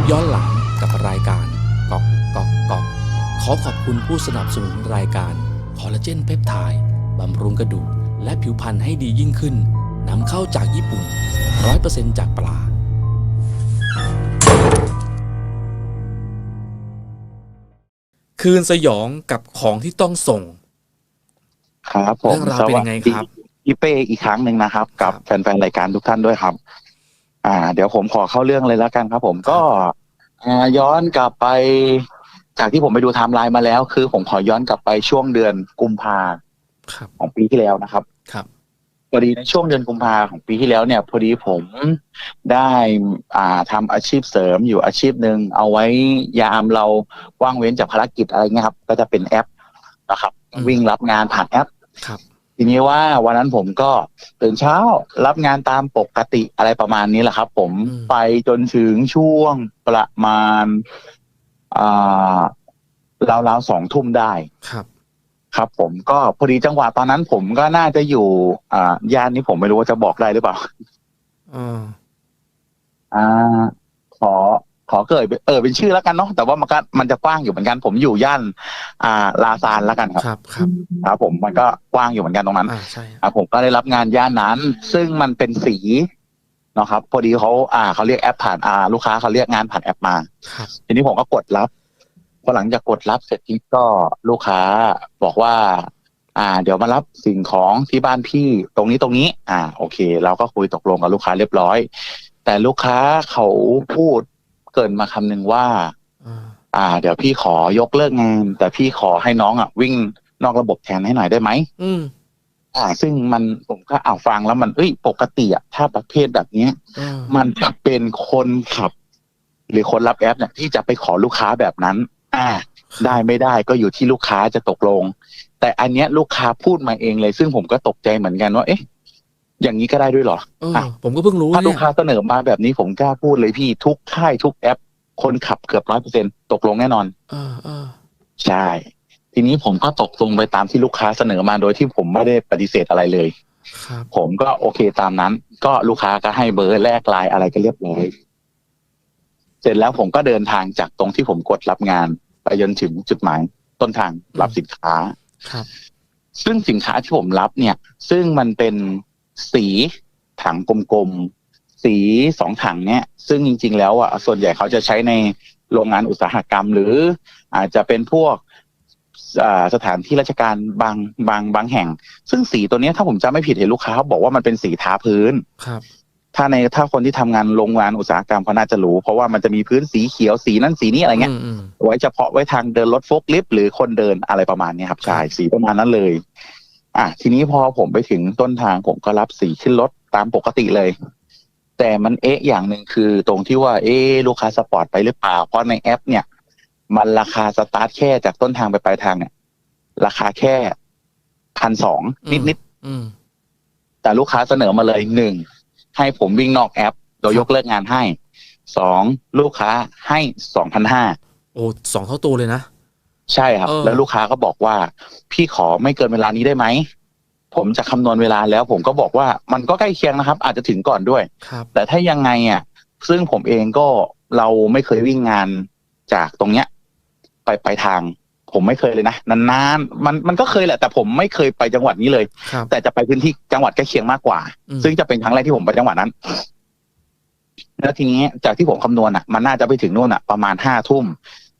ปย้อนหลังกับรายการก๊อกก๊อกก๊อกขอขอบคุณผู้สนับสนุนรายการคอลลาเจนเพปไทด์บำรุงกระดูกและผิวพรรณให้ดียิ่งขึ้นนำเข้าจากญี่ปุ่น 100%จากปลาคืนสยองกับของที่ต้องส่ง ครับผมเรื่องราวเป็นยังไงครับสวัสดีพี่เป้อีกครั้งหนึ่งนะครับกับครับแฟนๆรายการทุกท่านด้วยครับ อ่า เดี๋ยวผมขอเข้าเรื่องเลยแล้วกันครับ ผมก็อ่าย้อนกลับไป จากที่ผมไปดูไทม์ไลน์มาแล้ว คือผมขอย้อนกลับไปช่วงเดือนกุมภาครับของปีที่แล้วนะครับ ครับพอดีในช่วงเดือนกุมภาของปีที่แล้วเนี่ย พอดีผมได้อ่าทำอาชีพเสริมอยู่อาชีพหนึ่งเอาไว้ยามเราว่างเว้นจากภารกิจอะไรเงี้ยครับ ก็จะเป็นแอปนะครับอืมวิ่งรับงานผ่านแอปครับ ทีนี้ว่าวันนั้นผมก็ตื่นเช้ารับงานตามปกติอะไรประมาณนี้แหละครับ ผมอืม ไปจนถึงช่วงประมาณอ่าราวๆสองทุ่มได้ ครับ ครับผมก็พอดีจังหวะตอนนั้นผมก็น่าจะอยู่ อ่าย่านนี้ผมไม่รู้ว่าจะบอกได้หรือเปล่า อ่า อ่า ขอ ขอเกิดเออเป็นชื่อแล้วกันเนาะแต่ว่ามันก็มันจะกว้างอยู่เหมือนกัน ผมอยู่ย่าน อ่าลาซานแล้วกันครับ ครับครับครับ ผมมันก็กว้างอยู่เหมือนกันตรงนั้นอ่าใช่อะผมก็ได้รับงานย่านนั้น ซึ่งมันเป็นสีเนาะครับพอดีเขาอ่าเขาเรียกแอปผ่านอ่าลูกค้าเขาเรียกงานผ่านแอปมา ครับ ทีนี้ผมก็กดรับ พอหลังจากกดรับเสร็จทีก็ลูกค้าบอกว่า อ่า เดี๋ยวมารับสิ่งของที่บ้านพี่ตรงนี้ตรงนี้ อ่า โอเค เราก็คุยตกลงกับลูกค้าเรียบร้อย แต่ลูกค้าเขาพูด เกรินมาคำหนึ่งว่าอ่า อ่า เดี๋ยวพี่ขอยกเลิกงาน แต่พี่ขอให้น้องอะ วิ่งนอกระบบแทนให้หน่อยได้ไหมอืมอ่า ซึ่งมันผมก็อ่าฟังแล้วมันเอ้ยปกติอะถ้าประเภทแบบเนี้ยอ่ามันจะเป็นคนขับ หรือคนรับแอปเนี่ยที่จะไปขอลูกค้าแบบนั้น อ่า ได้ไม่ได้ก็อยู่ที่ลูกค้าจะตกลง แต่อันเนี้ยลูกค้าพูดมาเองเลย ซึ่งผมก็ตกใจเหมือนกันว่าเอ๊ะ อย่างนี้ก็ได้ด้วยเหรอเออผมก็เพิ่งรู้ถ้าลูเนี่กยค้าเสนอมาแบบนี้ผมกล้าพูดเลยพี่ทุกค่ายทุกแอป คนขับเกือบร้อยเปอร์เซ็นตกลงแน่นอนอ่าอ่าใช่ ทีนี้ผมก็ตกลงไปตามที่ลูกค้าเสนอมาโดยที่ผมไม่ได้ปฏิเสธอะไรเลย ครับ ผมก็โอเคตามนั้น ก็ลูกค้าก็ให้เบอร์แลกไลน์อะไรก็เรียบร้อยเสร็จแล้วผมก็เดินทางจากตรงที่ผมกดรับงานไปจนถึงจุดหมายต้นทางรับสินค้า ครับ ซึ่งสินค้าที่ผมรับเนี่ย ซึ่งมันเป็น สีถังกลมๆ สีสองถังเนี่ยซึ่งจริง ๆ แล้วอะส่วนใหญ่เขาจะใช้ในโรงงานอุตสาหกรรม หรืออาจจะเป็นพวกอ่าสถานที่ราชการบางบางบางแห่ง ซึ่งสีตัวเนี้ยถ้าผมจำไม่ผิดเห็นลูกค้าเขาบอกว่ามันเป็นสีทาพื้นครับถ้าในถ้าคนที่ทำงานโรงงานอุตสาหกรรมเขาน่าจะรู้ เพราะว่ามันจะมีพื้นสีเขียวสีนั้นสีนี้อะไรเงี้ยมอืมไว้เฉพาะไว้ทางเดินรถโฟล์คลิฟต์หรือคนเดินอะไรประมาณเนี้ยครับใช่สีประมาณนั้นเลย อะทีนี้พอผมไปถึงต้นทางผมก็รับสีขึ้นรถตามปกติเลย แต่มันเอ๊ะอย่างหนึ่งคือตรงที่ว่า เอ๊ะลูกค้าสปอร์ตไปหรือเปล่า เพราะในแอป เนี่ย มันราคาสตาร์ทแค่จากต้นทางไปปลายทางเนี่ยราคาแค่พันสองนิดนิดๆอืมแต่ลูกค้าเสนอมาเลยหนึ่งให้ผมวิ่งนอกแอป โดยยกเลิกงานให้สองลูกค้าให้สองพันห้าโอ้สองเท่าตัวเลยนะ ใช่ครับ เออ แล้วลูกค้าก็บอกว่า พี่ขอไม่เกินเวลานี้ได้ไหม ผมจะคำนวณเวลาแล้ว ผมก็บอกว่ามันก็ใกล้เคียงนะครับ อาจจะถึงก่อนด้วย ครับ แต่ถ้ายังไงอะ ซึ่งผมเองก็เราไม่เคยวิ่งงานจากตรงเนี้ย ไปไปทาง ผมไม่เคยเลยนะนานๆมันมันก็เคยแหละ แต่ผมไม่เคยไปจังหวัดนี้เลย ครับ แต่จะไปพื้นที่จังหวัดใกล้เคียงมากกว่า อืม ซึ่งจะเป็นครั้งแรกที่ผมไปจังหวัดนั้น แล้วทีนี้จากที่ผมคำนวณอะ มันน่าจะไปถึงนู่นอะ ประมาณห้าทุ่ม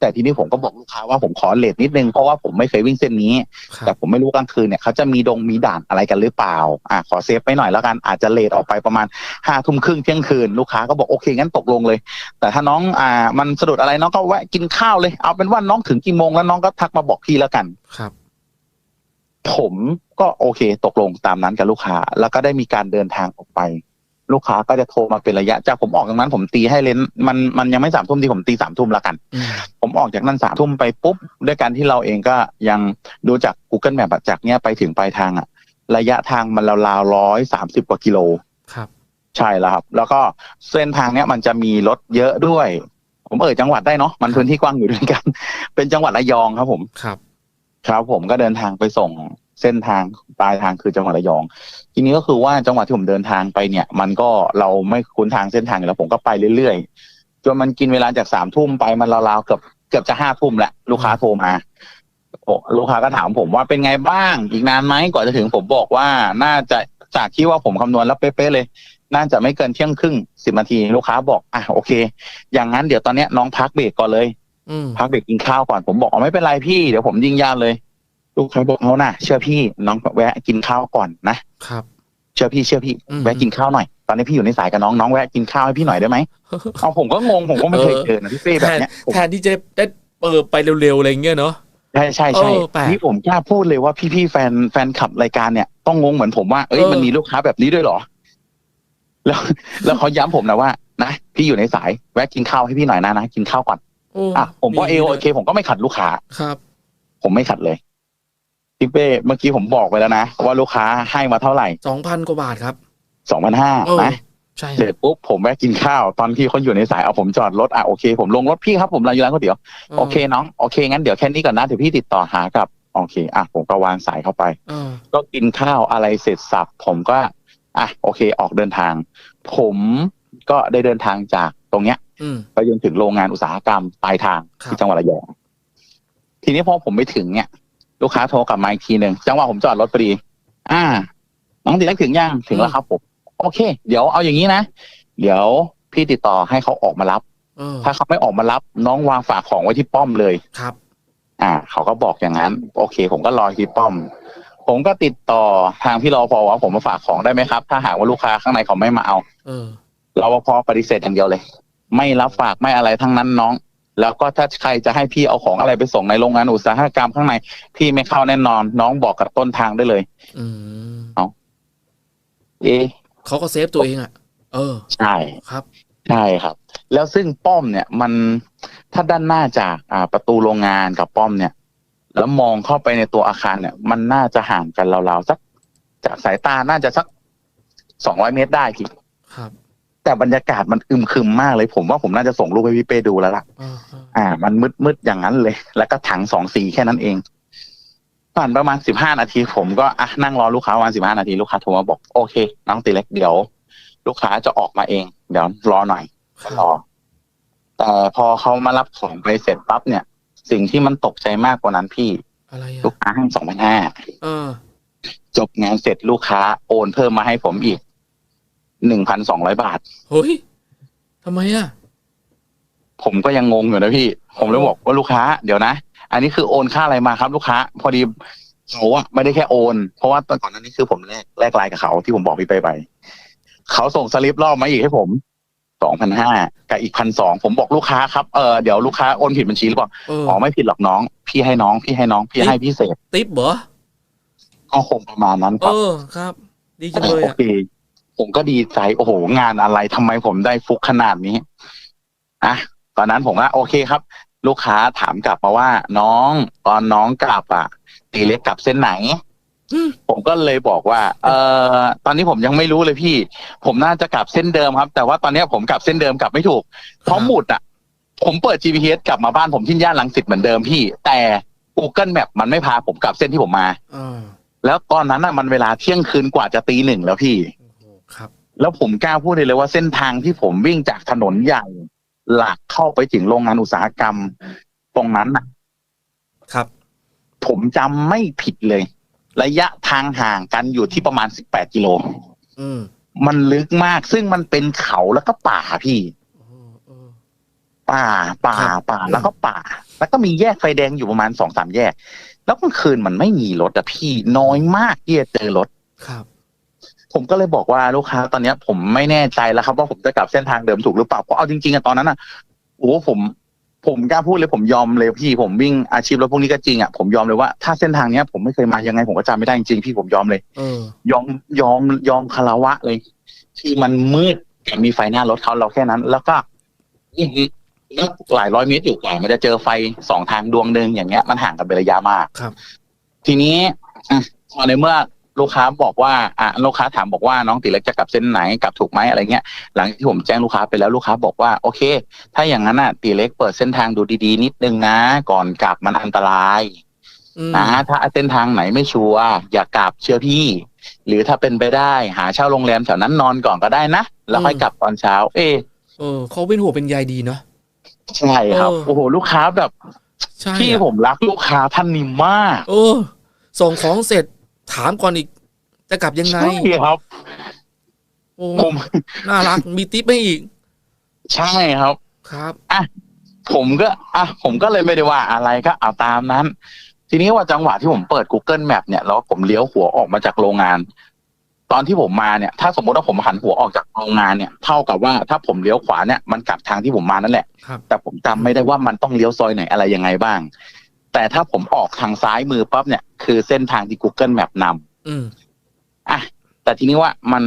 แต่ทีนี้ผมก็บอกลูกค้าว่าผมขอเลทนิดนึงเพราะว่าผมไม่เคยวิ่งเส้นนี้ ครัแต่บผมไม่รู้กลางคืนเนี่ยเขาจะมีดงมีด่านอะไรกันหรือเปล่าอะขอเซฟไปหน่อยแล้วกันอาจจะเลทออกไปประมาณห้าทุ่มครึ่งเที่ยงคืนลูกค้าก็บอกโอเคงั้นตกลงเลย แต่ถ้าน้องอ่ามันสะดุดอะไรน้องก็แวะกินข้าวเลยเอาเป็นว่าน้องถึงกี่โมงแล้วน้องก็ทักมาบอกพี่แล้วกัน ครับ ผมก็โอเค ตกลงตามนั้นกับลูกค้า แล้วก็ได้มีการเดินทางออกไป ลูกค้าก็จะโทรมาเป็นระยะจากผมออกตรงนั้นผมตีให้เลนส์มันมันยังไม่สามทุ่มที่ผมตีสามทุ่มแล้วกันอืมผมออกจากนั้นสามทุ่มไปปุ๊บ ด้วยการที่เราเองก็ยังดูจาก Google Map อะจากเนี้ยไปถึงปลายทางอะระยะทางมันราวๆร้อยสามสิบกว่ากิโลครับ ใช่แล้วครับ แล้วก็เส้นทางเนี้ยมันจะมีรถเยอะด้วย ผมเอ่ยจังหวัดได้เนาะมันพื้นที่กว้างอยู่ด้วยกัน เป็นจังหวัดระยองครับผมครับครับผมก็เดินทางไปส่ง เส้นทางปลายทางคือจังหวัดระยอง ทีนี้ก็คือว่าจังหวัดที่ผมเดินทางไปเนี่ย มันก็เราไม่คุ้นทางเส้นทางอยู่แล้วผมก็ไปเรื่อยๆจนมันกินเวลาจากสามทุ่มไปมันราวๆเกือบเกือบจะห้าทุ่มแล้วลูกค้าโทรมาโอ้ลูกค้าก็ถามผมว่าเป็นไงบ้าง อีกนานไหมกว่าจะถึงผมบอกว่าน่าจะจากที่ว่าผมคำนวณแล้วเป๊ะๆเลย น่าจะไม่เกินเที่ยงครึ่งสิบนาทีลูกค้าบอกอะโอเค อย่างนั้นเดี๋ยวตอนเนี้ยน้องพักเบรกก่อนเลยอืมพักเบรกกินข้าวก่อนผมบอกอ๋อไม่เป็นไรพี่เดี๋ยวผมยิงยาวเลย ลูกค้าบอกเอานะเชื่อพี่น้องแวะกินข้าวก่อนนะครับ เชื่อพี่เชื่อพี่อืมแวะกินข้าวหน่อยตอนนี้พี่อยู่ในสายกับน้องน้องแวะกินข้าวให้พี่หน่อยได้ไหมเอาผมก็งงผมก็ไม่เคยเจอนะพี่เป้แบบเนี้ยผมแทนที่จะได้เปิดไปเร็วๆอะไรเงี้ยเนาะใช่ใช่ใช่เออแปลกนี่ผมกล้าพูดเลยว่าพี่ๆแฟนแฟนขับรายการเนี่ยต้องงงเหมือนผมว่าเอ้ยเออมันมีลูกค้าแบบนี้ด้วยเหรอ แล้ว แล้วเขาย้ำผมนะว่านะพี่อยู่ในสายแวะกินข้าวให้พี่หน่อยนะนะกินข้าวก่อนโอ้อะผมก็เอโอเค ผมก็ไม่ขัดลูกค้าครับ ผมไม่ขัดเลย พี่เป้เมื่อกี้ผมบอกไปแล้วนะ ว่าลูกค้าให้มาเท่าไหร่สองพันกว่าบาทครับสองพันห้าเออนะใช่เสร็จปุ๊บผมแวะกินข้าว ตอนที่เขาอยู่ในสายเอาผมจอดรถอะโอเค ผมลงรถพี่ครับผมร้านอยู่ร้านก๋วยเตี๋ยวโอเคน้องโอเคงั้นเดี๋ยวแค่นี้ก่อนนะเดี๋ยวพี่ติดต่อหากับโอเคอะผมก็วางสายเข้าไปเออก็กินข้าวอะไรเสร็จสับผมก็อะโอเค ออกเดินทาง ผมก็ได้เดินทางจากตรงเนี้ยอืมไปจนถึงโรงงานอุตสาหกรรมปลายทางครับที่จังหวัดระยองทีนี้พอผมไปถึงเนี่ย ลูกค้าโทรกลับมาอีกทีหนึ่งจังหวะผมจอดรถพอดีอ่า น้องติเล็กถึงยังถึงแล้วครับผมโอเค เดี๋ยวเอาอย่างนี้นะเดี๋ยวพี่ติดต่อให้เขาออกมารับเออถ้าเขาไม่ออกมารับ น้องวางฝากของไว้ที่ป้อมเลยครับ อ่า เขาก็บอกอย่างนั้น โอเค ผมก็รอที่ป้อม ผมก็ติดต่อทางพี่รอพอว่าผมมาฝากของได้ไหมครับ ถ้าหากว่าลูกค้าข้างในเขาไม่มาเอาเออรปภปฏิเสธอย่างเดียวเลย ไม่รับฝากไม่อะไรทั้งนั้นน้อง แล้วก็ถ้าใครจะให้พี่เอาของอะไรไปส่งในโรงงานอุตสาหกรรมข้างในพี่ไม่เข้าแน่นอน น้องบอกกับต้นทางได้เลย อืมเอ๊ะเขาก็เซฟตัวเองอะ เออ ใช่ครับ ใช่ครับ แล้วซึ่งป้อมเนี่ย มันถ้าด้านหน้าจากอ่าประตูโรงงานกับป้อมเนี่ย แล้วมองเข้าไปในตัวอาคารเนี่ย มันน่าจะห่างกันราวๆสัก จากสายตาน่าจะสักสองร้อยเมตรได้พี่ครับ แต่บรรยากาศมันอึมครึมมากเลย ผมว่าผมน่าจะส่งรูปให้พี่เป้ดูแล้วล่ะเออเอออ่า มันมืดมืดๆอย่างนั้นเลย แล้วก็ถังสองสีแค่นั้นเองผ่านประมาณสิบห้านาที ผมก็อะนั่งรอลูกค้าประมาณสิบห้านาทีลูกค้าโทรมาบอกโอเค น้องตีเล็กเดี๋ยว ลูกค้าจะออกมาเอง เดี๋ยวรอหน่อยครัรบอแต่พอเขามารับของไปเสร็จปั๊บเนี่ย สิ่งที่มันตกใจมากกว่านั้นพี่อะไรลูอะกค้าให้สองพันห้าเออจบงานเสร็จลูกค้าโอนเพิ่มมาให้ผมอีก หนึ่งพันสองร้อยบาท เฮ้ยทำไมอะ ผมก็ยังงงอยู่นะพี่ ผมเลยบอกว่าลูกค้าเดี๋ยวนะ อันนี้คือโอนค่าอะไรมาครับลูกค้า พอดีเขาอะไม่ได้แค่โอน เพราะว่าตอนก่อนหนั้นนี่คือผมแลกแลกไลน์กับเขาที่ผมบอกพี่ไปไปเขาส่งสลิปรอบมาอีกให้ผมสองพันห้ากับอีกพันสองผมบอกลูกค้าครับเออเดี๋ยวลูกค้าโอนผิดบัญชีหรือเปล่าเอออ๋อไม่ผิดหรอกน้อง พี่ให้น้องพี่ให้น้องพี่ให้พิเศษติ๊บเหรอก็คงประมาณนั้นคเอรับอครับ ดีจังเลยโออะเค ผมก็ดีใจโอ้โหงานอะไรทำไมผมได้ฟุกขนาดนี้อะตอนนั้นผมก็โอเคครับ ลูกค้าถามกลับมาว่า น้องตอนน้องกลับอะ ตีเล็กกลับเส้นไหนอืมผมก็เลยบอกว่า เออตอนนี้ผมยังไม่รู้เลยพี่ ผมน่าจะกลับเส้นเดิมครับ แต่ว่าตอนนี้ผมกลับเส้นเดิมกลับไม่ถูกเพราะหมุดอะ ผมเปิด GPS กลับมาบ้านผมที่ย่านลังสิตเหมือนเดิมพี่ แต่ Google Map มันไม่พาผมกลับเส้นที่ผมมาเออแล้วตอนนั้นอะมันเวลาเที่ยงคืนกว่าจะตีหนึ่งแล้วพี่โอ้โหครับ แล้วผมกล้าพูดเลยว่าเส้นทางที่ผมวิ่งจากถนนใหญ่ หลักเข้าไปถึงโรงงานอุตสาหกรรม ตรงนั้นน่ะ ครับ ผมจำไม่ผิดเลย ระยะทางห่างกันอยู่ที่ประมาณ18กิโล อืมมันลึกมากซึ่งมันเป็นเขาแล้วก็ป่าพี่เออเออป่า ป่า ครับ ป่า แล้วก็ป่า แล้วก็มีแยกไฟแดงอยู่ประมาณสองสามแยก แล้วกลางคืนมันไม่มีรถอะพี่น้อยมากที่จะเจอรถ ครับ ผมก็เลยบอกว่าลูกค้าตอนเนี้ย ผมไม่แน่ใจแล้วครับว่าผมจะกลับเส้นทางเดิมถูกหรือเปล่าเพราะเอาจริงๆอะตอนนั้นอะโอ้ผมผมกล้าพูดเลยผมยอมเลยพี่ผมวิ่งอาชีพรถพวกนี้ก็จริงอะผมยอมเลยว่าถ้าเส้นทางเนี้ย ผมไม่เคยมายังไงผมก็จำไม่ได้จริงๆพี่ผมยอมเลยเออยอมยอมยอมคารวะเลยที่มันมืดแต่มีไฟหน้ารถเขาเราแค่นั้น แล้วก็อื้อหือแล้วหลายร้อยเมตรอยู่กว่ามันจะเจอไฟสองทางดวงหนึ่งอย่างเงี้ย มันห่างกันเป็นระยะมากครับ ทีนี้อะพอในเมื่อ ลูกค้าบอกว่าอะลูกค้าถามบอกว่าน้องติเล็กจะกลับเส้นไหนกลับถูกไหมอะไรเงี้ยหลังที่ผมแจ้งลูกค้าไปแล้วลูกค้าบอกว่าโอเค ถ้าอย่างนั้นอะติเล็กเปิดเส้นทางดูดีๆ นิดนึงนะ ก่อนกลับมันอันตรายอืมนะถ้าเส้นทางไหนไม่ชัวร์อย่ากลับเชื่อพี่ หรือถ้าเป็นไปได้หาเช่าโรงแรมแถวนั้นนอนก่อนก็ได้นะแล้วค่อยกลับตอนเช้า เอ๊ะเออเขาเป็นหัวเป็นใยดีเนาะใช่ครับเออโอ้โหลูกค้าแบบใช่พี่อะผมรักลูกค้าท่านนี้มาก เออ ส่งของเสร็จ ถามก่อนอีก จะกลับยังไงใช่ครับโอ้ผมน่ารักมีทิปให้อีก ใช่ครับ ครับผมก็อะผมก็เลยไม่ได้ว่าอะไรก็เอาตามนั้น ทีนี้ว่าจังหวะที่ผมเปิด Google Map เนี่ยแล้วผมเลี้ยวหัวออกมาจากโรงงาน ตอนที่ผมมาเนี่ย ถ้าสมมติว่าผมหันหัวออกจากโรงงานเนี่ย เท่ากับว่าถ้าผมเลี้ยวขวาเนี่ยมันกลับทางที่ผมมานั่นแหละ ครับ แต่ผมจำไม่ได้ว่ามันต้องเลี้ยวซอยไหนอะไรยังไงบ้าง แต่ถ้าผมออกทางซ้ายมือปั๊บเนี่ย คือเส้นทางที่ Google Map นำอืมอะแต่ทีนี้ว่ามัน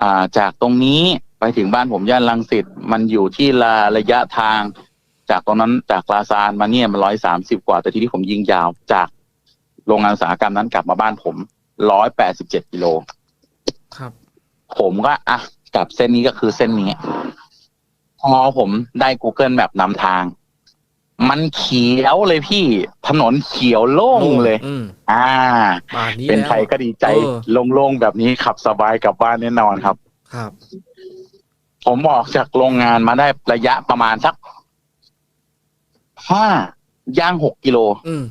อ่าจากตรงนี้ไปถึงบ้านผมย่านลังสิตมันอยู่ที่ละระยะทาง จากตรงนั้นจากลาซานมาเนี่ยมันร้อยสามสิบกว่า แต่ทีนี้ผมยิงยาวจากโรงงานอุตสาหกรรมนั้นกลับมาบ้านผมร้อยแปดสิบเจ็ดกิโลครับ ผมก็อะกลับเส้นนี้ก็คือเส้นนี้พอผมได้ Google Map นำทาง มันเขียวเลยพี่ถนนเขียวโล่งเลยอืมอ่าป่านนี้เป็นแล้วใครก็ดีใจเออโล่งๆแบบนี้ขับสบายกลับบ้านแน่นอนครับ ครับ ผมออกจากโรงงานมาได้ระยะประมาณสักห้าย่างหกกิโลอืม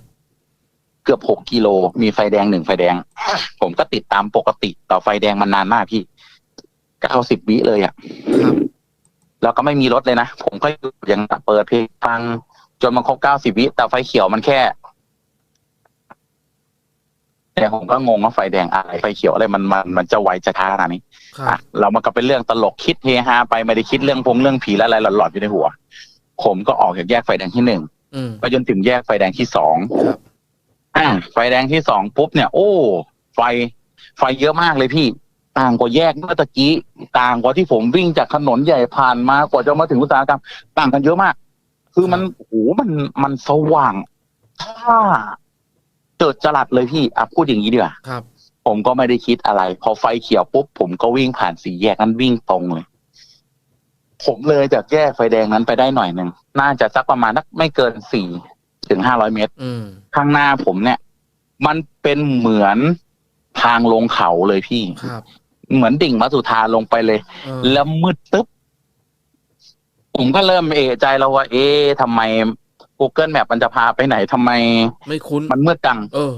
เกือบหกกิโล มีไฟแดงหนึ่งไฟแดง ผมก็ติดตามปกติต่อไฟแดงมันนานมากพี่เก้าสิบวิเลยอะ่ะครับแล้วก็ไม่มีรถเลยนะ ผมก็ยังเปิดเพลงฟัง จนมันครบเก้าสิบวิแต่ไฟเขียวมันแค่แต่ผมก็งงว่าไฟแดงอะไรไฟเขียวอะไรมันมันมันจะไวจะช้าขนาดนี้ครัอะบเรามันก็เป็นเรื่องตลกคิดเฮฮาไปไม่ได้คิดเรื่องพงเรื่องผีและอะไรหลอนๆอยู่ในหัว ผมก็ออกจากแยกไฟแดงที่หนึ่งอืม ไปจนถึงแยกไฟแดงที่สองครับ อ่าไฟแดงที่สองปุ๊บเนี่ย โอ้ ไฟ ไฟเยอะมากเลยพี่ ต่างกว่าแยกเมื่อตะกี้ ต่างกว่าที่ผมวิ่งจากถนนใหญ่ผ่านมากว่าจะมาถึงอุตสาหกรรมต่างกันเยอะมาก คือมันโอ้โหมันมันสว่าง ถ้าเจิดจรัสเลยพี่อะพูดอย่างนี้ดีกว่าครับ ผมก็ไม่ได้คิดอะไร พอไฟเขียวปุ๊บผมก็วิ่งผ่านสี่แยกนั้นวิ่งตรงเลย ผมเลยจากแยกไฟแดงนั้นไปได้หน่อยหนึ่งน่าจะสักประมาณนักไม่เกินสี่ถึงห้าร้อยเมตรอืมข้างหน้าผมเนี่ย มันเป็นเหมือนทางลงเขาเลยพี่ครับเหมือนดิ่งมัสุธาลงไปเลยเออแล้วมืดตึ๊บ ผมก็เริ่มเอะใจแล้วว่า เอ๊ะทำไม Google Map มันจะพาไปไหนทำไม ไม่คุ้น มันมืดจัง เออ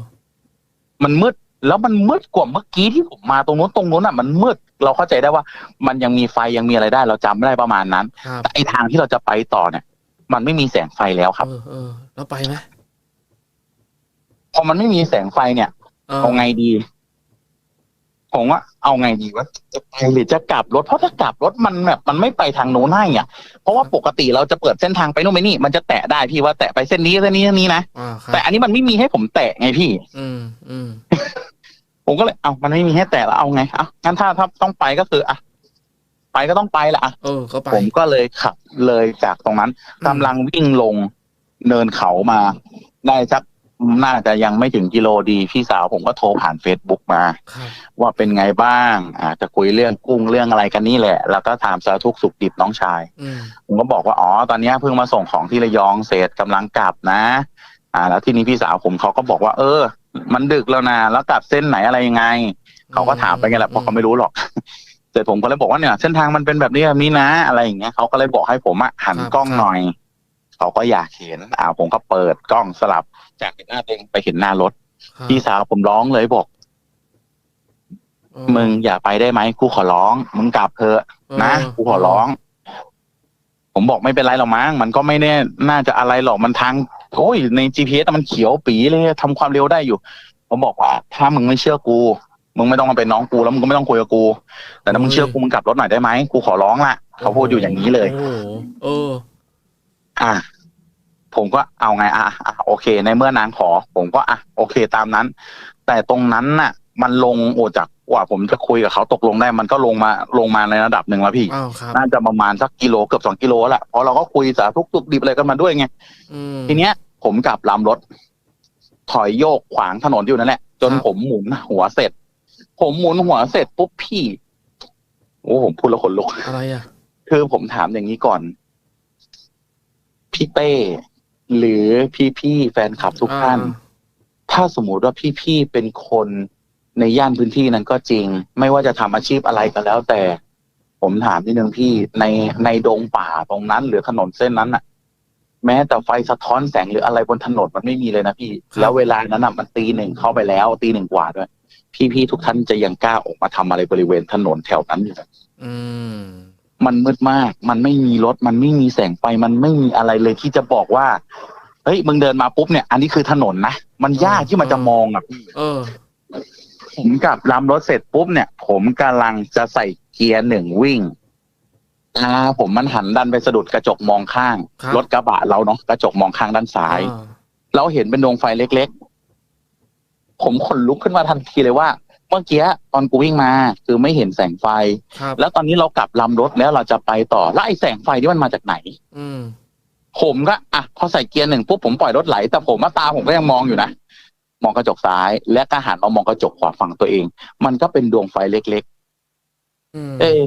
มันมืด แล้วมันมืดกว่าเมื่อกี้ที่ผมมาตรงนู้นตรงนู้นอะ มันมืด เราเข้าใจได้ว่า มันยังมีไฟยังมีอะไรได้ เราจำได้ประมาณนั้น ครับแต่ไอทางที่เราจะไปต่อเนี่ย มันไม่มีแสงไฟแล้วครับ เออเออแล้วไปไหมพอมันไม่มีแสงไฟเนี่ย เออเอาไงดี ผมว่าเอาไงดีวะจะไปหรือจะกลับรถเพราะถ้ากลับรถมันแบบมันไม่ไปทางโน้นให้อะเพราะว่าปกติเราจะเปิดเส้นทางไปโน่นไปนี่ มันจะแตะได้พี่ว่าแตะไปเส้นนี้เส้นนี้เส้นนี้นะอ่าครับแต่อันนี้มันไม่มีให้ผมแตะไงพี่ อืมอืมผมก็เลยเอามันไม่มีให้แตะแล้วเอาไงเอางั้นถ้าถ้าต้องไปก็คืออะไปก็ต้องไปแหละอะ เออก็ไปผมก็เลยขับเลยจากตรงนั้นกำลังวิ่งลงเนินเขามา ได้สัก น่าจะยังไม่ถึงกิโลดีพี่สาวผมก็โทรผ่านเฟซบุ๊กมา ครับว่าเป็นไงบ้างอาจะคุยเรื่องกุ้งเรื่องอะไรกันนี่แหละ แล้วก็ถามสารทุกข์สุขดิบน้องชาย อืมผมก็บอกว่าอ๋อตอนเนี้ยเพิ่งมาส่งของที่ระยองเสร็จกำลังกลับนะ อ่า แล้วที่นี้พี่สาวผมเขาก็บอกว่า เออ มันดึกแล้วนะแล้วกลับเส้นไหนอะไรยังไง เขาก็ถามไปไงแหละเพราะเขาไม่รู้หรอก เสร็จผมก็เลยบอกว่าเนี่ยเส้นทางมันเป็นแบบนี้แบบนี้นะ อะไรอย่างเงี้ยเขาก็เลยบอกให้ผมอะหันกล้องหน่อย เขาก็อยากเห็นอ่าผมก็เปิดกล้องสลับ จากเห็นหน้าตัวเองไปเห็นหน้ารถครับพี่สาวผมร้องเลยบอกเออมึงอย่าไปได้ไหมกูขอร้อง มึงกลับเถอะนะเออกูขอร้อง ผมบอกไม่เป็นไรหรอกมั้งมันก็ไม่แน่น่าจะอะไรหรอกมันทางโอ้ยใน GPS อะมันเขียวปีเลยทำความเร็วได้อยู่ ผมบอกว่า ถ้ามึงไม่เชื่อกู มึงไม่ต้องมาเป็นน้องกูแล้วมึงก็ไม่ต้องคุยกับกู แต่ถ้ามึงเชื่อกูมึงกลับรถหน่อยได้ไหมกูขอร้องละเขาพูดอยู่อย่างนี้เลยโอ้โหเอออะ ผมก็เอาไงอะอะโอเค ในเมื่อนางขอ ผมก็อะโอเคตามนั้น แต่ตรงนั้นน่ะ มันลงโอจากกว่าผมจะคุยกับเขาตกลงได้ มันก็ลงมาลงมาในระดับหนึ่งแล้วพี่ อ้าวครับ น่าจะประมาณสักกิโลเกือบสองกิโลแหละเพราะเราก็คุยสารทุกข์สุกดิบอะไรกันมาด้วยไง อืมทีเนี้ยผมกลับลำรถ ถอยโยกขวางถนนอยู่นั่นแหละจนครับผมหมุนหัวเสร็จ ผมหมุนหัวเสร็จปุ๊บพี่ โอ้ผมพูดแล้วขนลุก อะไรอะ คือผมถามอย่างนี้ก่อน พี่เต้ หรือพี่ๆแฟนคลับทุกท่านอ่ถ้าสมมุติว่าพี่ๆเป็นคนในย่านพื้นที่นั้นก็จริง ไม่ว่าจะทำอาชีพอะไรก็แล้ว แต่ ผมถามนิดนึงพี่ในในดงป่าตรงนั้น หรือถนนเส้นนั้นน่ะแม้แต่ไฟสะท้อนแสงหรืออะไรบนถนนมันไม่มีเลยนะพี่ แล้วเวลานั้นน่ะมันตีหนึ่งเข้าไปแล้ว ตีหนึ่งกว่าด้วย พี่ๆทุกท่านจะยังกล้าออกมาทำอะไรบริเวณถนนแถวนั้นอยู่เลยอืม มันมืดมาก มันไม่มีรถ มันไม่มีแสงไฟ มันไม่มีอะไรเลยที่จะบอกว่า เฮ้ย มึงเดินมาปุ๊บเนี่ย อันนี้คือถนนนะ มันยากที่มันจะมองอะพี่เออ ผมกลับลำรถเสร็จปุ๊บเนี่ย ผมกำลังจะใส่เกียร์หนึ่งวิ่งอ่าผมมันหันดันไปสะดุดกระจกมองข้าง ครับ รถกระบะเราเนาะกระจกมองข้างด้านซ้ายอ่าเราเห็นเป็นดวงไฟเล็กๆ ผมขนลุกขึ้นมาทันทีเลยว่า เมื่อกี้ตอนกูวิ่งมา คือไม่เห็นแสงไฟ ครับแล้วตอนนี้เรากลับลำรถแล้วเราจะไปต่อแล้วไอ้แสงไฟที่มันมาจากไหน อืมผมก็อะพอใส่เกียร์หนึ่งปุ๊บผมปล่อยรถไหล แต่ผมมาตาผมก็ยังมองอยู่นะมองกระจกซ้าย และก็หันมามองกระจกขวาฝั่งตัวเอง มันก็เป็นดวงไฟเล็ก อืมๆ เอะ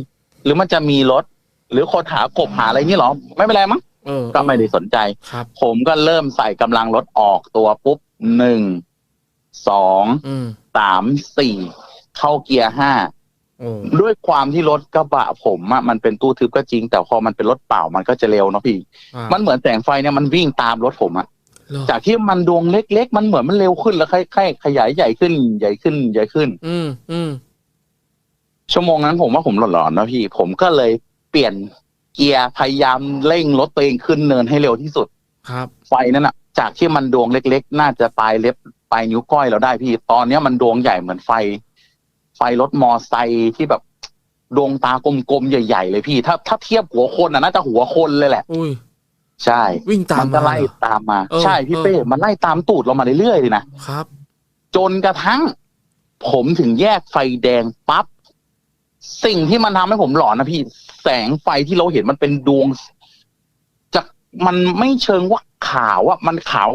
หรือมันจะมีรถ หรือคนหากบหาอะไรนี่หรอ ไม่เป็นไรมั้งเออก็ไม่ได้สนใจ ครับ ผมก็เริ่มใส่กำลังรถออกตัวปุ๊บหนึ่ง สองอืมสามสี่เข้าเกียร์ห้าโอ้ด้วยความที่รถกระบะผมอะมันเป็นตู้ทึบก็จริง แต่พอมันเป็นรถเปล่ามันก็จะเร็วเนาะพี่อ่ามันเหมือนแสงไฟเนี่ยมันวิ่งตามรถผมอะเหรอจากที่มันดวงเล็ก ๆ มันเหมือนมันเร็วขึ้นแล้วค่อยๆขยายใหญ่ขึ้นใหญ่ขึ้นใหญ่ขึ้น อืมอืมชั่วโมงนั้นผมว่าผมหลอนๆนะพี่ ผมก็เลยเปลี่ยนเกียร์พยายามเร่งรถตัวเองขึ้นเนินให้เร็วที่สุด ครับ ไฟนั้นอะ จากที่มันดวงเล็ก ๆ น่าจะปลายเล็บปลายนิ้วก้อยเราได้พี่ ตอนเนี้ยมันดวงใหญ่เหมือนไฟ ไฟรถมอไซค์ที่แบบดวงตากลมๆใหญ่ ๆ เลยพี่ ถ้าถ้าเทียบหัวคนอะน่าจะหัวคนเลยแหละ อุ้ย ใช่วิ่งตามมันก็ไล่มาเหรอตามมา เออใช่พี่เออเป้มันไล่ตามตูดเรามาเรื่อยๆเลยนะ ครับ จนกระทั่ง ผมถึงแยกไฟแดงปั๊บสิ่งที่มันทำให้ผมหลอนนะพี่ แสงไฟที่เราเห็นมันเป็นดวงจาก มันไม่เชิงว่าขาวอะมันขาว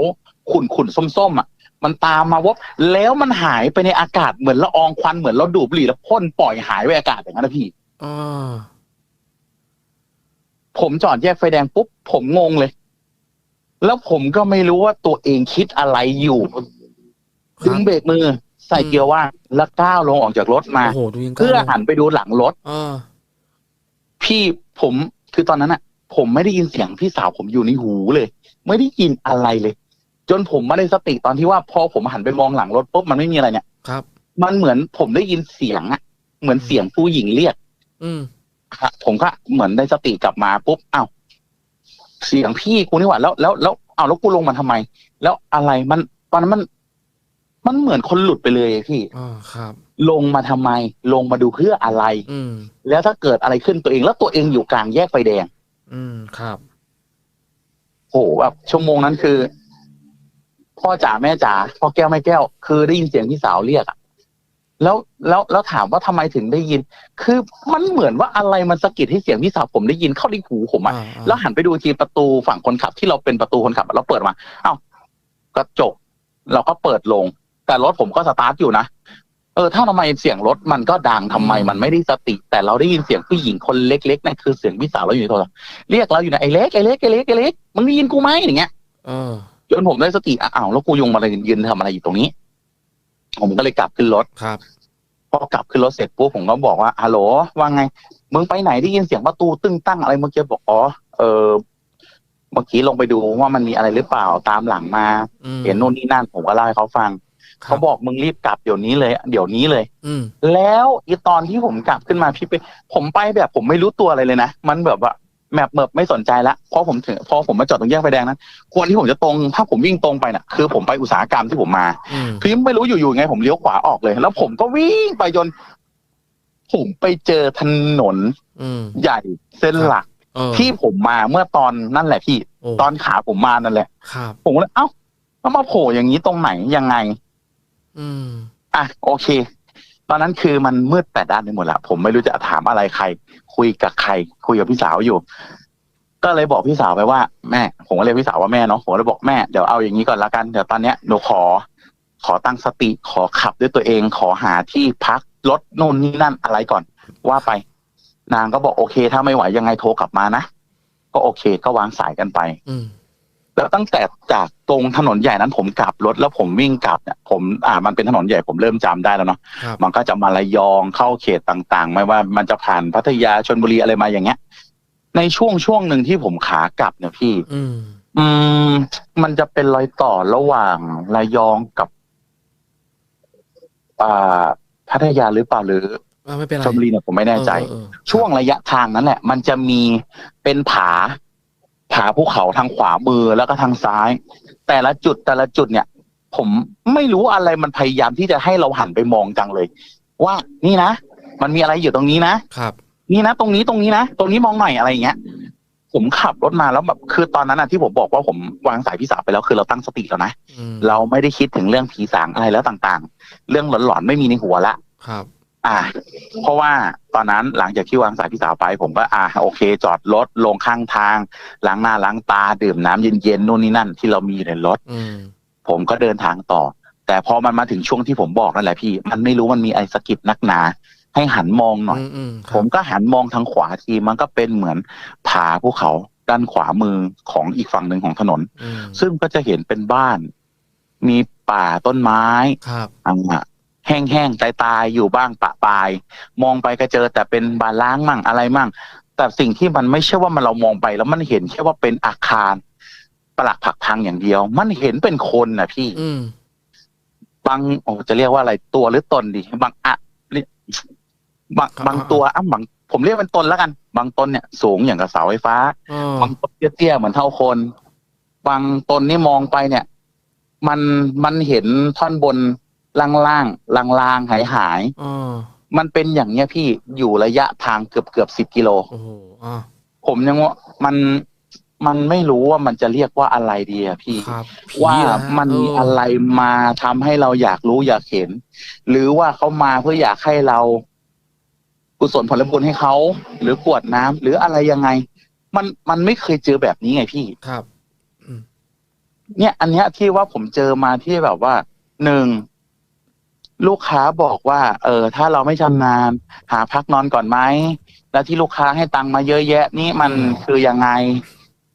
ขุ่นขุ่นๆส้มๆอะมันตามมาวบแล้วมันหายไปในอากาศเหมือนละอองควันเหมือนเราดูดบุหรี่แล้วพ่นปล่อยหายไปอากาศอย่างนั้นนะพี่อ่าผมจอดแยกไฟแดงปุ๊บผมงงเลย แล้วผมก็ไม่รู้ว่าตัวเองคิดอะไรอยู่ครัดึงบเบรกมือ ใส่เกียร์ว่างแล้วก้าวลงออกจากรถมาโอ้โหดูยังกล้าเพื่อลยหันไปดูหลังรถอ่าพี่ผมคือตอนนั้นอะ ผมไม่ได้ยินเสียงพี่สาวผมอยู่ในหูเลย ไม่ได้ยินอะไรเลย จนผมไม่ได้สติตอนที่ว่าพอผมหันไปมองหลังรถปุ๊บมันไม่มีอะไรเนี่ยครับ มันเหมือนผมได้ยินเสียงอะเหมือนเสียงผู้หญิงเรียก อืมครับผมก็เหมือนได้สติกลับมาปุ๊บอ้าวเสียงพี่กูนี่หว่าแล้วแล้วแล้วอ้าวแล้วกูลงมาทำไม แล้วอะไรมันตอนนั้นมัน มันเหมือนคนหลุดไปเลยพี่อ่าครับ ลงมาทำไม ลงมาดูเพื่ออะไร อืมแล้วถ้าเกิดอะไรขึ้นตัวเองแล้วตัวเองอยู่กลางแยกไฟแดง อืมครับ โหแบบชั่วโมงนั้นคือ พ่อจ๋าแม่จ๋าพ่อแก้วแม่แก้ว คือได้ยินเสียงพี่สาวเรียกอะแล้วแล้วแล้วถามว่าทำไมถึงได้ยิน คือมันเหมือนว่าอะไรมันสะกิดให้เสียงพี่สาวผมได้ยินเข้าในหูผมอะอ่าอ่าแล้วหันไปดูทีประตูฝั่งคนขับ ที่เราเป็นประตูคนขับอะเราเปิดมา เอ้ากระจก เราก็เปิดลง แต่รถผมก็สตาร์ทอยู่นะ เออถ้าทำไมเสียงรถมันก็ดังทำไมมันไม่ได้สติ แต่เราได้ยินเสียงผู้หญิงคนเล็กๆนั่นคือเสียงพี่สาวเราอยู่ในโทรศัพท์เรียกเราอยู่นะไอ้เล็กไอ้เล็กไอ้เล็กไอ้เล็กมึงได้ยินกูไหมอย่างเงี้ยเออจนผมได้สติอะอ้าวแล้วกูยงมายืนทำอะไรอยู่ตรงนี้ ผมก็เลยกลับขึ้นรถครับพอกลับขึ้นรถเสร็จปุ๊บผมก็บอกว่าฮัลโหลว่าไงมึงไปไหนได้ยินเสียงประตูตึ้งตั้งอะไรเมื่อกี้บอกอ๋อเออเมื่อกี้ลงไปดูว่ามันมีอะไรหรือเปล่าตามหลังมาอืมเห็นโน่นนี่นั่นผมก็เล่าให้เขาฟังครั เขาบอกมึงรีบกลับเดี๋ยวนี้เลย เดี๋ยวนี้เลย อืมแล้วอีตอนที่ผมกลับขึ้นมาพี่ไป ผมไปแบบผมไม่รู้ตัวอะไรเลยนะมันแบบว่าแมปเมิบไม่สนใจละเพราะผมถึงพอผมมาจอดตรงแยกไฟแดงนั้นควรที่ผมจะตรงถ้าผมวิ่งตรงไปน่ะ คือผมไปอุตสาหกรรมที่ผมมาอืมพี่ไม่รู้อยู่ๆไงผมเลี้ยวขวาออกเลย แล้วผมก็วิ่งไปจนผมไปเจอถนนอืมใหญ่เส้นหลักเออที่ผมมาเมื่อตอนนั่นแหละพี่โอ้ตอนขาผมมานั่นแหละครับผมก็เลยเอ้าแล้วมาโผล่อย่างนี้ตรงไหนยังไง อืมอะโอเค ตอนนั้นคือมันมืดแต่ด้านไปหมดละผมไม่รู้จะถามอะไรใคร คุยกับใคร คุยกับพี่สาวอยู่ ก็เลยบอกพี่สาวไปว่าแม่ ผมก็เรียกพี่สาวว่าแม่เนาะผมเลยบอกแม่เดี๋ยวเอาอย่างนี้ก่อนละกันเดี๋ยวตอนเนี้ยหนูขอ ขอตั้งสติขอขับด้วยตัวเอง ขอหาที่พักรถโน่นนี่นั่นอะไรก่อน ว่าไป นางก็บอกโอเค ถ้าไม่ไหวยังไงโทรกลับมานะก็โอเค ก็วางสายกันไป อืม แล้วตั้งแต่จากตรงถนนใหญ่นั้นผมกลับรถแล้วผมวิ่งกลับเนี่ยผมอ่ามันเป็นถนนใหญ่ผมเริ่มจำได้แล้วเนาะครับ มันก็จะมาระยองเข้าเขตต่างๆ ไม่ว่ามันจะผ่านพัทยาชนบุรีอะไรมาอย่างเงี้ย ในช่วงช่วงหนึ่งที่ผมขากลับเนี่ยพี่ อืม อืม มันจะเป็นรอยต่อระหว่างระยองกับ อ่าพัทยาหรือเปล่าหรืออ่าไม่เป็นไรชลบุรีเนี่ยผมไม่แน่ใจเออเออเออช่วงระยะทางนั้นแหละ มันจะมีเป็นผา ผาภูเขาทางขวามือแล้วก็ทางซ้าย แต่ละจุดแต่ละจุดเนี่ย ผมไม่รู้อะไรมันพยายามที่จะให้เราหันไปมองจังเลย ว่านี่นะมันมีอะไรอยู่ตรงนี้นะครับ นี่นะตรงนี้ตรงนี้นะตรงนี้มองหน่อยอะไรอย่างเงี้ย ผมขับรถมาแล้วแบบคือตอนนั้นนะที่ผมบอกว่าผมวางสายพี่สาวไปแล้วคือเราตั้งสติแล้วนะอืมเราไม่ได้คิดถึงเรื่องผีสางอะไรแล้วต่างๆ เรื่องหลอนๆไม่มีในหัวละครับ อ่า เพราะว่าตอนนั้นหลังจากที่วางสายพี่สาวไป ผมก็อ่าโอเค จอดรถลงข้างทางล้างหน้าล้างตาดื่มน้ำเย็นๆนู่นนี่นั่น ที่เรามีอยู่ในรถอืมผมก็เดินทางต่อ แต่พอมันมาถึงช่วงที่ผมบอกนั่นแหละพี่ มันไม่รู้มันมีไอสะกิดนักหนา ให้หันมองหน่อยอืมอืมคผรับมก็หันมองทางขวาทีมันก็เป็นเหมือนผาภูเขาด้านขวามือของอีกฝั่งหนึ่งของถนนอืมซึ่งก็จะเห็นเป็นบ้าน มีป่าต้นไม้ครับอ่า แห้งๆตายๆอยู่บ้างปะปาย มองไปก็เจอแต่เป็นบานล้างมั่งอะไรมั่ง แต่สิ่งที่มันไม่ใช่ว่ามันเรามองไปแล้วมันเห็นแค่ว่าเป็นอาคารปลักผักพังอย่างเดียว มันเห็นเป็นคนนะพี่อืมบางโอ้จะเรียกว่าอะไรตัวหรือตนดีบางอะเรียกบางครับบางตัวอะบางผมเรียกเป็นตนแล้วกัน บางตนเนี่ยสูงอย่างกับเสาไฟฟ้าอ๋อบางต้นเตี้ยๆเหมือนเท่าคน บางต้นนี่มองไปเนี่ย มันมันเห็นท่อนบน ล่างๆลางๆหายหายอ๋อๆมันเป็นอย่างเนี้ยพี่อยู่ระยะทางเกือบเกือบสิบกิโลโอ้โหอ่าผมผมยังว่ามันมันไม่รู้ว่ามันจะเรียกว่าอะไรดีอะพี่ครับผีว่าเหรอฮะมันมีเอะไรมาทำให้เราอยากรู้อยากเห็น หรือว่าเขามาเพื่ออยากให้เรากุศลผลบุญให้เขา หรือกรวดน้ำหรืออะไรยังไง มันมันไม่เคยเจอแบบนี้ไงพี่ครับเนี่ย อันเนี้ยที่ว่าผมเจอมาที่แบบว่าหนึ่ง ลูกค้าบอกว่า เออ ถ้าเราไม่ชำนาญหาพักนอนก่อนไหมแล้วที่ลูกค้าให้ตังค์มาเยอะแยะ นี่มันอืมคือยังไง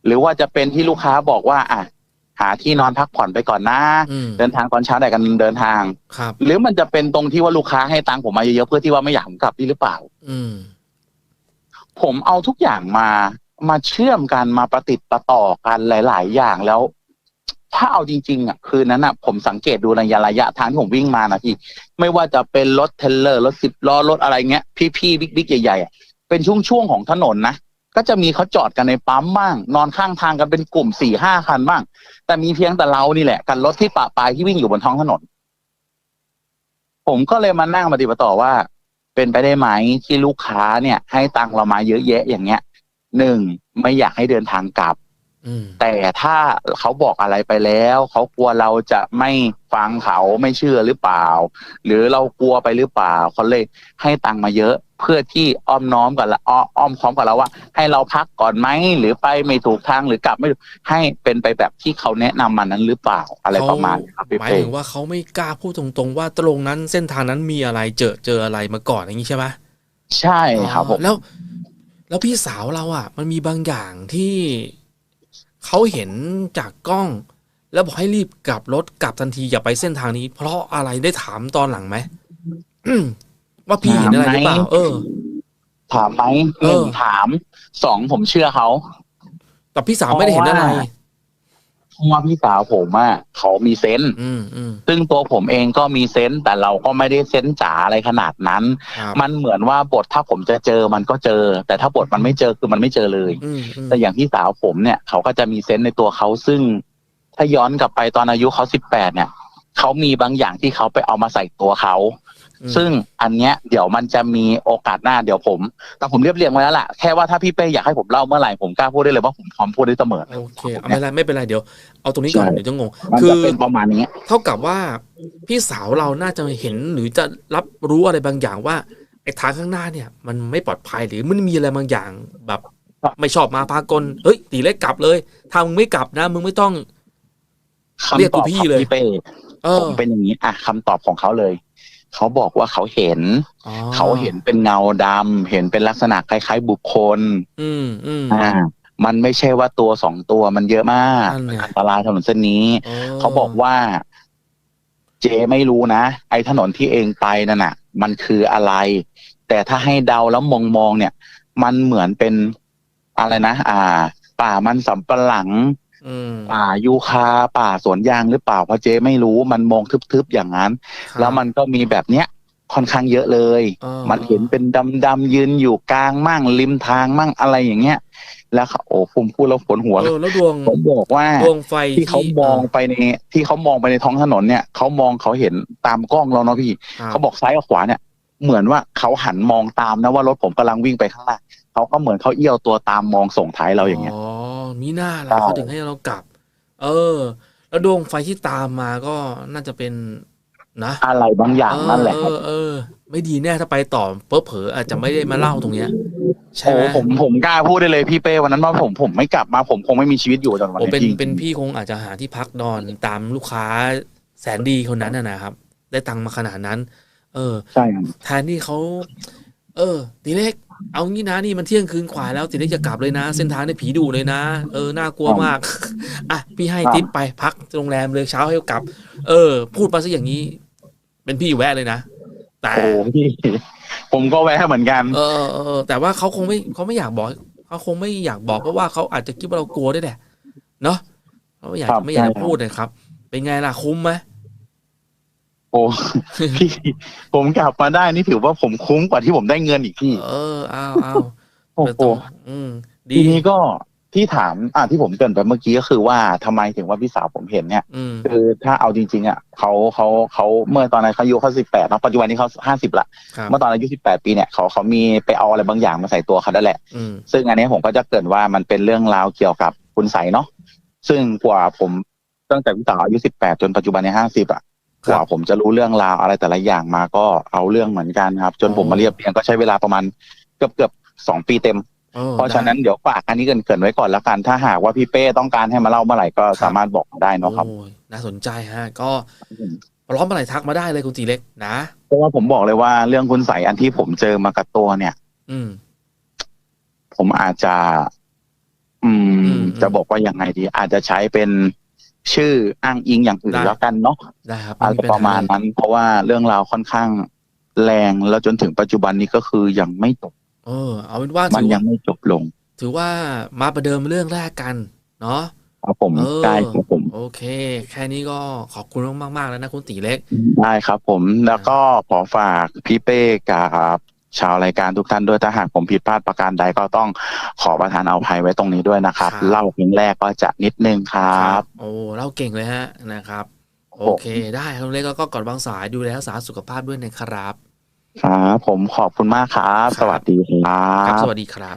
หรือว่าจะเป็นที่ลูกค้าบอกว่า อะ หาที่นอนพักผ่อนไปก่อนนะอืม เดินทางตอนเช้าได้กันเดินทาง ครับ หรือมันจะเป็นตรงที่ว่าลูกค้าให้ตังค์ผมมาเยอะๆเพื่อที่ว่าไม่อยากผมกลับนี่หรือเปล่า อืม ผมเอาทุกอย่างมามาเชื่อมกันมาประติดประต่อกันหลาย ๆ อย่างแล้ว ถ้าเอาจริงๆอะคืนนั้นอะผมสังเกตดูในระยะทางที่ผมวิ่งมานะพี่ไม่ว่าจะเป็นรถเทลเลอร์รถสิบล้อรถอะไรเงี้ย พี่ๆบิ๊กๆใหญ่ๆอะเป็นช่วงๆของถนนนะก็จะมีเขาจอดกันในปั๊มบ้าง นอนข้างทางกันเป็นกลุ่มสี่ห้าคันบ้าง แต่มีเพียงแต่เรานี่แหละกันรถที่ปะปายที่วิ่งอยู่บนท้องถนน ผมก็เลยมานั่งปฏิบัติต่อว่า เป็นไปได้ไหมที่ลูกค้าเนี่ย ให้ตังค์เรามาเยอะแยะอย่างเงี้ยหนึ่งไม่อยากให้เดินทางกลับ แต่ถ้าเขาบอกอะไรไปแล้ว เขากลัวเราจะไม่ฟังเขาไม่เชื่อหรือเปล่า หรือเรากลัวไปหรือเปล่าเขาเลยให้ตังค์มาเยอะ เพื่อที่อ้อมน้อมกับเราอ้ออ้อมค้อมกับเราว่า ให้เราพักก่อนไหมหรือไปไม่ถูกทางหรือกลับไม่ถูกให้เป็นไปแบบที่เขาแนะนำมานั้นหรือเปล่าอะไรประมาณนี้ครับพี่หมายเป้ถึงว่าเขาไม่กล้าพูดตรงๆ ว่าตรงนั้นเส้นทางนั้นมีอะไรเจอเจออะไรมาก่อนอย่างนี้ใช่ไหมใช่ครับผมแล้ว แล้วพี่สาวเราอะ มันมีบางอย่างที่ เขาเห็นจากกล้อง แล้วบอกให้รีบกลับรถกลับทันทีอย่าไปเส้นทางนี้ เพราะอะไรได้ถามตอนหลังไหมอืมว่าพี่เห็นอะไรหรือเปล่า เออ ถามไหมเอหอนึ่งถามสองผมเชื่อเขา แต่พี่สาวไม่ได้เห็นอะไรเพ ราะว่าพี่สาวผมอะเขามีเซนส์อืมอืมซึ่งตัวผมเองก็มีเซนส์แต่เราก็ไม่ได้เซนส์จ๋าอะไรขนาดนั้น ครับมันเหมือนว่าบทถ้าผมจะเจอมันก็เจอ แต่ถ้าบทมันไม่เจอคือมันไม่เจอเลย อืมอืมแต่อย่างพี่สาวผมเนี่ยเขาก็จะมีเซนส์ในตัวเขาซึ่ง ถ้าย้อนกลับไปตอนอายุเขาสิบแปดเนี่ยเขามีบางอย่างที่เขาไปเอามาใส่ตัวเขาอืม ซึ่งอันเนี้ยเดี๋ยวมันจะมีโอกาสหน้าเดี๋ยวผม แต่ผมเรียบเรียงไว้แล้วล่ะแค่ว่าถ้าพี่เป้อยากให้ผมเล่าเมื่อไหร่ผมกล้าพูดได้เลยว่าผมพร้อมพูดได้เสมอโอเคเอาไม่เป็นไรไม่เป็นไรเดี๋ยวเอาตรงนี้ก่อนใช่เดี๋ยวจะงงมันคือจะเป็นประมาณนี้เท่ากับว่าพี่สาวเราน่าจะเห็นหรือจะรับรู้อะไรบางอย่างว่าไอ้ทางข้างหน้าเนี่ย มันไม่ปลอดภัยหรือมันมีอะไรบางอย่างแบบไม่ชอบมาพากลเฮ้ย ตีเล็กกลับเลยถ้ามึงไม่กลับนะมึงไม่ต้องเรียกคำตกูอบพี่ของเลยพี่เป้เอผอมเป็นอย่างนี้อะคำตอบของเขาเลย เขาบอกว่าเขาเห็นอ๋อเขาเห็นเป็นเงาดำเห็นเป็นลักษณะคล้ายๆ บุคคล อืมอืมอ่ามันไม่ใช่ว่าตัวสองตัวมันเยอะมากนั่นไงอันตรายถนนเส้นนี้โเขาบอกว่า เจไม่รู้นะ ไอ้ถนนที่เองไปนั่นน่ะ มันคืออะไร แต่ถ้าให้เดาแล้วมองมองๆเนี่ย มันเหมือนเป็นอะไรนะอ่า ป่ามันสำปะหลังอืม ป่ายูคาป่าสวนยางหรือเปล่าเพราะเจไม่รู้มันมองทึบๆอย่างนั้นครับแล้วมันก็มีแบบเนี้ยค่อนข้างเยอะเลยเออมันเห็นเป็นดำๆยืนอยู่กลางมั่งริมทางมั่งอะไรอย่างเงี้ย แล้วเขาโอ้ผมพูดแล้วปวดหัวเออแล้วดวงผมบอกว่าดวงไฟที่เขามองไปในที่เขามองไปในท้องถนนเนี่ยเขามองเขาเห็นตามกล้องเราเนาะพี่ครับเขาบอกซ้ายกับขวาเนี่ย เหมือนว่าเขาหันมองตามนะว่ารถผมกำลังวิ่งไปข้างหน้าเขาก็เหมือนเขาเอี้ยวตัวตามมองส่งท้ายเราอย่างเงี้ยอ๋อ มีหน้าใช่ละเขาถึงให้เรากลับ เออ แล้วดวงไฟที่ตามมาก็น่าจะเป็นนะอะไรบางอย่างนั่นแหละเอครับอเออ ไม่ดีแน่ถ้าไปต่อเพ้อเผลอๆอาจจะไม่ได้มาเล่าตรงเนี้ยใช่โอ้ไหมผมผมกล้าพูดได้เลยพี่เป้วันนั้นว่าผมผมไม่กลับมาผมคงไม่มีชีวิตอยู่จนวันโอ้นี้เป็นจริงเป็นพี่คงอาจจะหาที่พักนอนตามลูกค้าแสนดีคนนั้นนะนะครับ ได้ตังค์มาขนาดนั้น เออใช่ครับแทนที่เขาเออตีเล็ก เอางี้นะนี่มันเที่ยงคืนขวาแล้วตีเล็กจะกลับเลยนะ เส้นทางเนี่ยผีดุเลยนะ เออน่ากลัวมาก อะพี่ให้ทิปไปพักโรงแรมเลยเช้าให้กลับ เออ พูดมาซะอย่างนี้ เป็นพี่แวะเลยนะแต่โอ้พี่ผมก็แวะเหมือนกัน เออเออแต่ว่าเขาคงไม่เขาไม่อยากบอกเขาคงไม่อยากบอกเพราะว่าเขาอาจจะคิดว่าเรากลัวด้วยแหละเนาะเขาไม่อยากครับไม่อยากใช่จะครับพูดเลยครับ เป็นไงล่ะคุ้มไหม โอ้พี่ผมกลับมาได้นี่ถือว่าผมคุ้มกว่าที่ผมได้เงินอีกพี่ เอออ้าวอ้าวโอ้แต่โหต้องอืมดีทีนี้ก็ที่ถามอ่าที่ผมเกรินไปเมื่อกี้ก็คือว่าทำไมถึงว่าพี่สาวผมเห็นเนี่ย อืมคือถ้าเอาจริง ๆ อะเขาเขาเขาเมื่อตอนนั้นเขาอายุเขาสิบแปดนะปัจจุบันนี้เขาห้าสิบละครับเมื่อตอนอายุสิบแปดปีเนี่ยเขาเขามีไปเอาอะไรบางอย่างมาใส่ตัวเขาได้แหละ อืมซึ่งอันนี้ผมก็จะเกรินว่ามันเป็นเรื่องราวเกี่ยวกับคุณใสยเนาะซึ่งกว่าผมตั้งแต่พี่สาวอายุสิบแปดจนปัจจุบันในห้าสิบอะค กรับว่าผมจะรู้เรื่องราวอะไรแต่ละอย่างมาก็เอาเรื่องเหมือนกันครับ จนผมอ๋อมาเรียบเรียงก็ใช้เวลาประมาณเกือบเกือบสองปีเต็มออเพราะฉะนั้นเดี๋ยวฝากอันนี้เกรินๆไว้ก่อนแล้วกัน ถ้าหากว่าพี่เป้ต้องการให้มาเล่าเมื่อไหร่ก็สามารถบอกได้ได้เนาะครับโอ้ยน่าสนใจฮะก็พร้อมเมื่อไหร่ทักมาได้เลยคุณตีเล็กนะเพราะว่าผมบอกเลยว่าเรื่องคุณใสยอันที่ผมเจอมากับตัวเนี่ย อืม ผมอาจจะ อือืมมจะบอกว่ายังไงดี อาจจะใช้เป็น ชื่ออ้างอิงอย่างอื่นได้แล้วกันเนาะได้ครับอะไรไปัญหประมาณเลยนั้น เพราะว่าเรื่องราวค่อนข้างแรงแล้วจนถึงปัจจุบันนี้ก็คือยังไม่จบเออ เอาเป็นว่ามันถือยัว่างไม่จบลง ถือว่ามาประเดิมเรื่องแรกกัน เนาะครับผมเออได้ครับผม โอเค แค่นี้ก็ขอบคุณมากๆแล้วนะคุณตีเล็ก ได้ครับผมแล้วก็ขอฝากพี่เป้กับ ชาวรายการทุกท่านด้วยถ้าหากผมผิดพลาดประการใดก็ต้องขอประทานเอาภัยไว้ตรงนี้ด้วยนะครับ ครับ เล่าเพลงแรกก็จะนิดนึงครับ โอ้เล่าเก่งเลยฮะนะครับ โอเค ได้ครับคุณเล็กก็ก่อนวางสายดูแลรักษาสุขภาพด้วยนะครับ ครับ ผมขอบคุณมากครับ ครับ สวัสดีครัครับ บ สวัสดีครับ